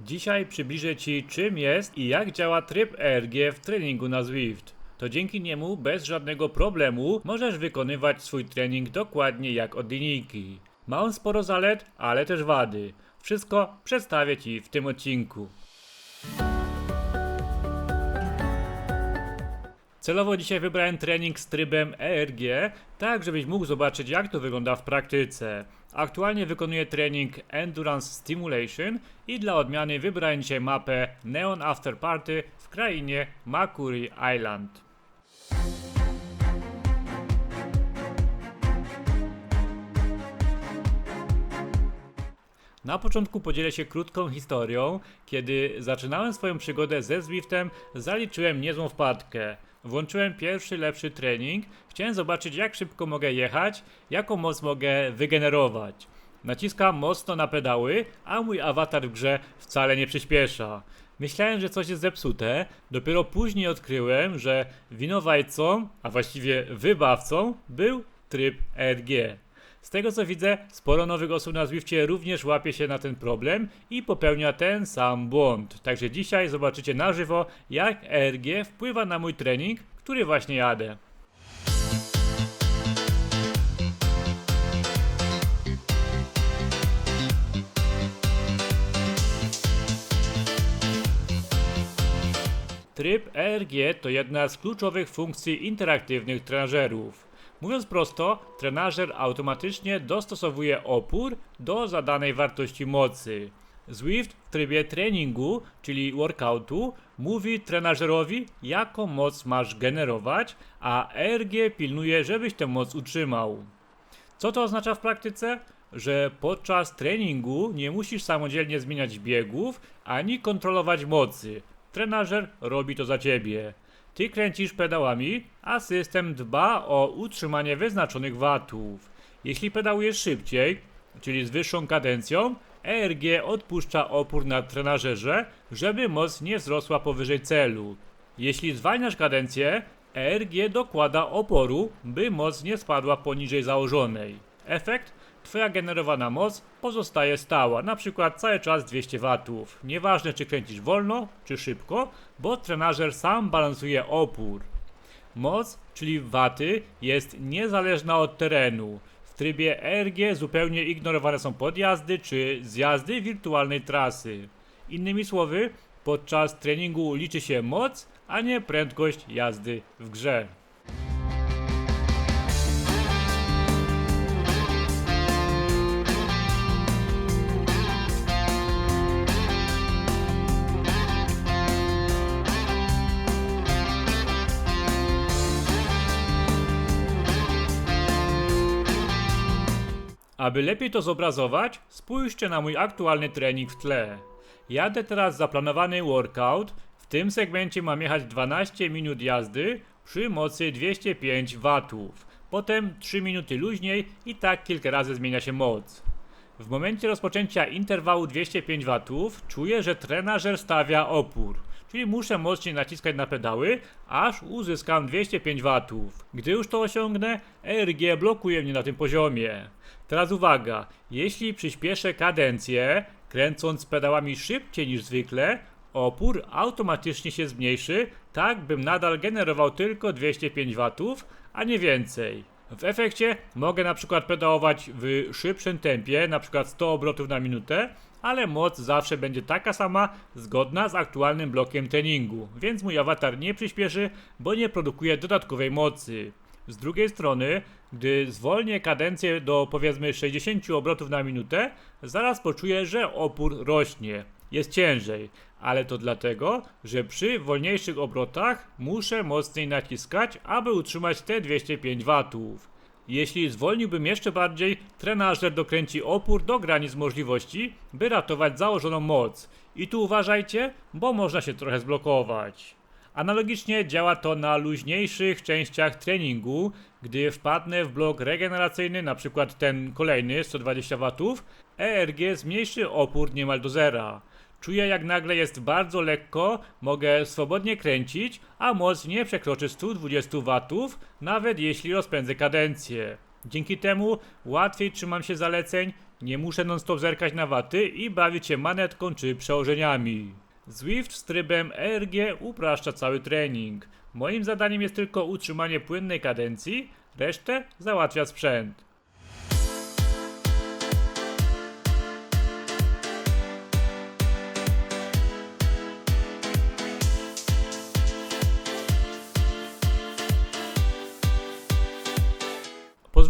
Dzisiaj przybliżę Ci czym jest i jak działa tryb ERG w treningu na Zwift. To dzięki niemu bez żadnego problemu możesz wykonywać swój trening dokładnie jak od linijki. Ma on sporo zalet, ale też wady. Wszystko przedstawię Ci w tym odcinku. Celowo dzisiaj wybrałem trening z trybem ERG, tak żebyś mógł zobaczyć jak to wygląda w praktyce. Aktualnie wykonuję trening Endurance Stimulation i dla odmiany wybrałem dzisiaj mapę Neon After Party w krainie Makuri Island. Na początku podzielę się krótką historią. Kiedy zaczynałem swoją przygodę ze Zwiftem, zaliczyłem niezłą wpadkę. Włączyłem pierwszy lepszy trening, chciałem zobaczyć jak szybko mogę jechać, jaką moc mogę wygenerować. Naciskam mocno na pedały, a mój awatar w grze wcale nie przyspiesza. Myślałem, że coś jest zepsute, dopiero później odkryłem, że winowajcą, a właściwie wybawcą był tryb ERG. Z tego co widzę, sporo nowych osób na Zwifcie również łapie się na ten problem i popełnia ten sam błąd. Także dzisiaj zobaczycie na żywo, jak ERG wpływa na mój trening, który właśnie jadę. Tryb ERG to jedna z kluczowych funkcji interaktywnych trenażerów. Mówiąc prosto, trenażer automatycznie dostosowuje opór do zadanej wartości mocy. Zwift w trybie treningu, czyli workoutu, mówi trenażerowi, jaką moc masz generować, a ERG pilnuje, żebyś tę moc utrzymał. Co to oznacza w praktyce? Że podczas treningu nie musisz samodzielnie zmieniać biegów ani kontrolować mocy. Trenażer robi to za ciebie. Ty kręcisz pedałami, a system dba o utrzymanie wyznaczonych watów. Jeśli pedałujesz szybciej, czyli z wyższą kadencją, ERG odpuszcza opór na trenażerze, żeby moc nie wzrosła powyżej celu. Jeśli zwalniasz kadencję, ERG dokłada oporu, by moc nie spadła poniżej założonej. Efekt? Twoja generowana moc pozostaje stała, na przykład cały czas 200 W. Nieważne czy kręcisz wolno, czy szybko, bo trenażer sam balansuje opór. Moc, czyli waty, jest niezależna od terenu. W trybie ERG zupełnie ignorowane są podjazdy czy zjazdy wirtualnej trasy. Innymi słowy, podczas treningu liczy się moc, a nie prędkość jazdy w grze. Aby lepiej to zobrazować, spójrzcie na mój aktualny trening w tle. Jadę teraz zaplanowany workout. W tym segmencie mam jechać 12 minut jazdy przy mocy 205 W. Potem 3 minuty luźniej i tak kilka razy zmienia się moc. W momencie rozpoczęcia interwału 205 W czuję, że trenażer stawia opór, czyli muszę mocniej naciskać na pedały, aż uzyskam 205 W. Gdy już to osiągnę, ERG blokuje mnie na tym poziomie. Teraz uwaga, jeśli przyspieszę kadencję, kręcąc pedałami szybciej niż zwykle, opór automatycznie się zmniejszy, tak bym nadal generował tylko 205 W, a nie więcej. W efekcie mogę na przykład pedałować w szybszym tempie, na przykład 100 obrotów na minutę, ale moc zawsze będzie taka sama, zgodna z aktualnym blokiem treningu, więc mój awatar nie przyspieszy, bo nie produkuje dodatkowej mocy. Z drugiej strony, gdy zwolnię kadencję do powiedzmy 60 obrotów na minutę, zaraz poczuję, że opór rośnie. Jest ciężej, ale to dlatego, że przy wolniejszych obrotach muszę mocniej naciskać, aby utrzymać te 205 W. Jeśli zwolniłbym jeszcze bardziej, trenażer dokręci opór do granic możliwości, by ratować założoną moc. I tu uważajcie, bo można się trochę zblokować. Analogicznie działa to na luźniejszych częściach treningu. Gdy wpadnę w blok regeneracyjny, przykład ten kolejny 120 W, ERG zmniejszy opór niemal do zera. Czuję jak nagle jest bardzo lekko, mogę swobodnie kręcić, a moc nie przekroczy 120 W, nawet jeśli rozpędzę kadencję. Dzięki temu łatwiej trzymam się zaleceń Nie muszę non-stop zerkać na waty i bawić się manetką czy przełożeniami. Zwift z trybem ERG upraszcza cały trening. Moim zadaniem jest tylko utrzymanie płynnej kadencji, resztę załatwia sprzęt.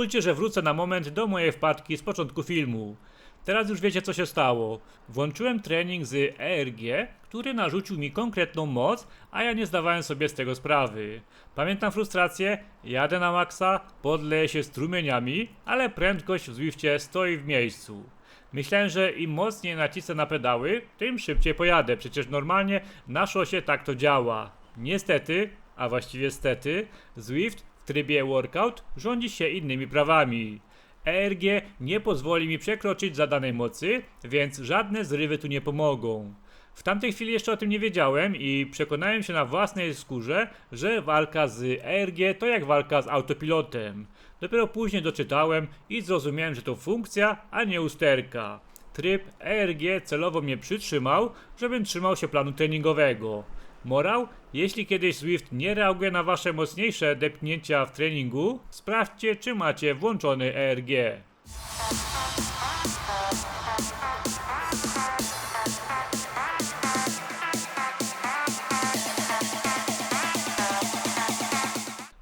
Pozwólcie, że wrócę na moment do mojej wpadki z początku filmu. Teraz już wiecie co się stało. Włączyłem trening z ERG, który narzucił mi konkretną moc, a ja nie zdawałem sobie z tego sprawy. Pamiętam frustrację, jadę na maksa, podleję się strumieniami, ale prędkość w Zwifcie stoi w miejscu. Myślałem, że im mocniej nacisnę na pedały, tym szybciej pojadę, przecież normalnie na szosie tak to działa. Niestety, a właściwie stety, Zwift trybie workout rządzi się innymi prawami. ERG nie pozwoli mi przekroczyć zadanej mocy, więc żadne zrywy tu nie pomogą. W tamtej chwili jeszcze o tym nie wiedziałem i przekonałem się na własnej skórze, że walka z ERG to jak walka z autopilotem. Dopiero później doczytałem i zrozumiałem, że to funkcja, a nie usterka. Tryb ERG celowo mnie przytrzymał, żebym trzymał się planu treningowego. Morał? Jeśli kiedyś Swift nie reaguje na wasze mocniejsze depnięcia w treningu, sprawdźcie, czy macie włączony ERG.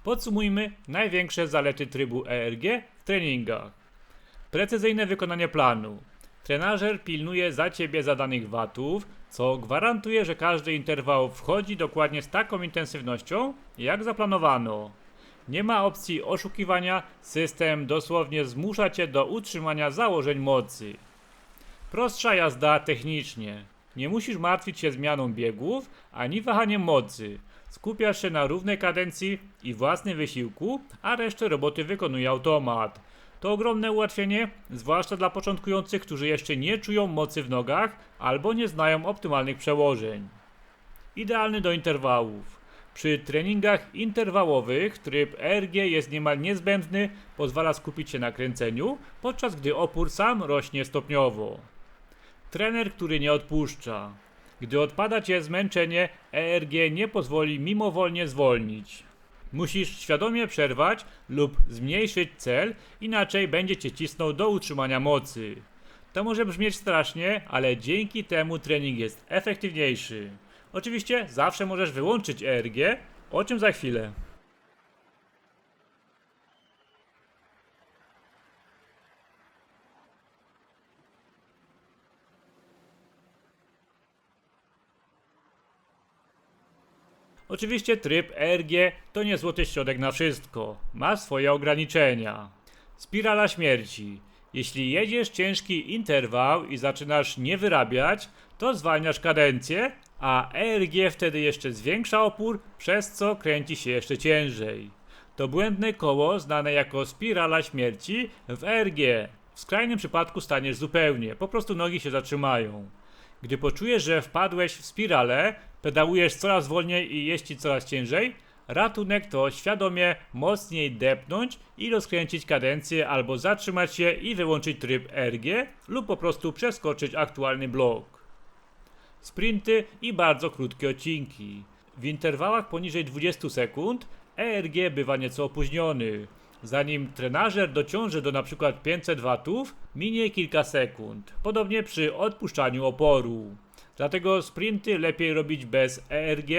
Podsumujmy największe zalety trybu ERG w treningach. Precyzyjne wykonanie planu. Trenażer pilnuje za ciebie zadanych watów, co gwarantuje, że każdy interwał wchodzi dokładnie z taką intensywnością, jak zaplanowano. Nie ma opcji oszukiwania, system dosłownie zmusza cię do utrzymania założeń mocy. Prostsza jazda technicznie. Nie musisz martwić się zmianą biegów ani wahaniem mocy. Skupiasz się na równej kadencji i własnym wysiłku, a resztę roboty wykonuje automat. To ogromne ułatwienie, zwłaszcza dla początkujących, którzy jeszcze nie czują mocy w nogach albo nie znają optymalnych przełożeń. Idealny do interwałów. Przy treningach interwałowych tryb ERG jest niemal niezbędny, pozwala skupić się na kręceniu, podczas gdy opór sam rośnie stopniowo. Trener, który nie odpuszcza. Gdy odpada cię zmęczenie, ERG nie pozwoli mimowolnie zwolnić. Musisz świadomie przerwać lub zmniejszyć cel, inaczej będzie cię cisnął do utrzymania mocy. To może brzmieć strasznie, ale dzięki temu trening jest efektywniejszy. Oczywiście zawsze możesz wyłączyć ERG, o czym za chwilę. Oczywiście tryb ERG to nie złoty środek na wszystko. Ma swoje ograniczenia. Spirala śmierci. Jeśli jedziesz ciężki interwał i zaczynasz nie wyrabiać, to zwalniasz kadencję, a ERG wtedy jeszcze zwiększa opór, przez co kręci się jeszcze ciężej. To błędne koło znane jako spirala śmierci w ERG. W skrajnym przypadku staniesz zupełnie, po prostu nogi się zatrzymają. Gdy poczujesz, że wpadłeś w spiralę, pedałujesz coraz wolniej i jeździ coraz ciężej, ratunek to świadomie mocniej depnąć i rozkręcić kadencję albo zatrzymać się i wyłączyć tryb RG lub po prostu przeskoczyć aktualny blok. Sprinty i bardzo krótkie odcinki. W interwałach poniżej 20 sekund ERG bywa nieco opóźniony. Zanim trenażer dociąży do np. 500 W, minie kilka sekund. Podobnie przy odpuszczaniu oporu. Dlatego sprinty lepiej robić bez ERG,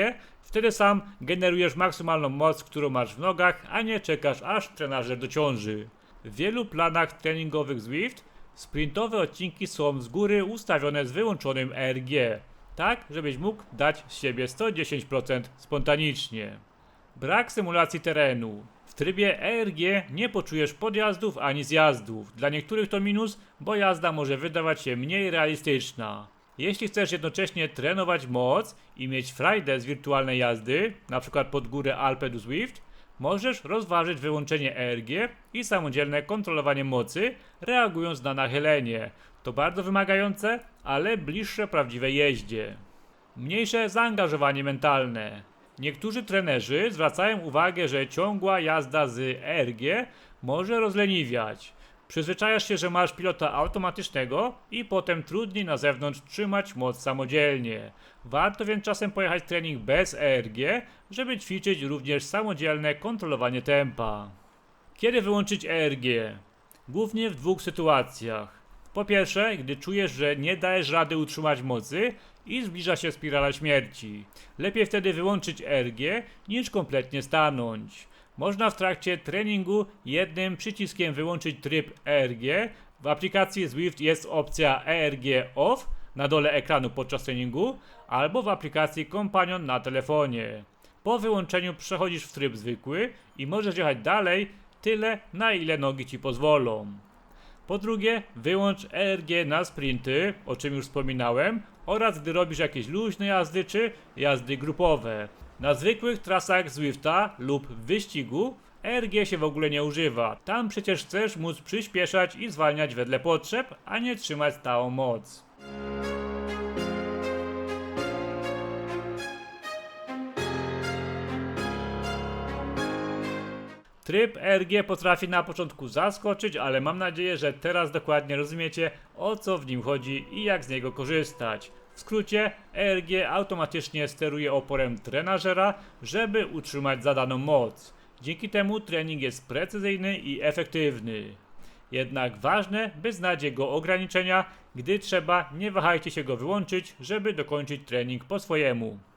wtedy sam generujesz maksymalną moc, którą masz w nogach, a nie czekasz aż trenażer dociąży. W wielu planach treningowych Zwift sprintowe odcinki są z góry ustawione z wyłączonym ERG, tak żebyś mógł dać z siebie 110% spontanicznie. Brak symulacji terenu. W trybie ERG nie poczujesz podjazdów ani zjazdów. Dla niektórych to minus, bo jazda może wydawać się mniej realistyczna. Jeśli chcesz jednocześnie trenować moc i mieć frajdę z wirtualnej jazdy, np. pod górę Alpe du Swift, możesz rozważyć wyłączenie ERG i samodzielne kontrolowanie mocy, reagując na nachylenie. To bardzo wymagające, ale bliższe prawdziwej jeździe. Mniejsze zaangażowanie mentalne. Niektórzy trenerzy zwracają uwagę, że ciągła jazda z ERG może rozleniwiać. Przyzwyczajasz się, że masz pilota automatycznego i potem trudniej na zewnątrz trzymać moc samodzielnie. Warto więc czasem pojechać trening bez ERG, żeby ćwiczyć również samodzielne kontrolowanie tempa. Kiedy wyłączyć ERG? Głównie w dwóch sytuacjach. Po pierwsze, gdy czujesz, że nie dajesz rady utrzymać mocy i zbliża się spirala śmierci. Lepiej wtedy wyłączyć ERG niż kompletnie stanąć. Można w trakcie treningu jednym przyciskiem wyłączyć tryb ERG. W aplikacji Zwift jest opcja ERG OFF na dole ekranu podczas treningu, albo w aplikacji Companion na telefonie. Po wyłączeniu przechodzisz w tryb zwykły i możesz jechać dalej tyle, na ile nogi ci pozwolą. Po drugie, wyłącz ERG na sprinty, o czym już wspominałem, oraz gdy robisz jakieś luźne jazdy czy jazdy grupowe. Na zwykłych trasach Zwifta lub wyścigu ERG się w ogóle nie używa. Tam przecież chcesz móc przyspieszać i zwalniać wedle potrzeb, a nie trzymać stałą moc. Tryb RG potrafi na początku zaskoczyć, ale mam nadzieję, że teraz dokładnie rozumiecie o co w nim chodzi i jak z niego korzystać. W skrócie, ERG automatycznie steruje oporem trenażera, żeby utrzymać zadaną moc. Dzięki temu trening jest precyzyjny i efektywny. Jednak ważne, by znać jego ograniczenia, gdy trzeba, nie wahajcie się go wyłączyć, żeby dokończyć trening po swojemu.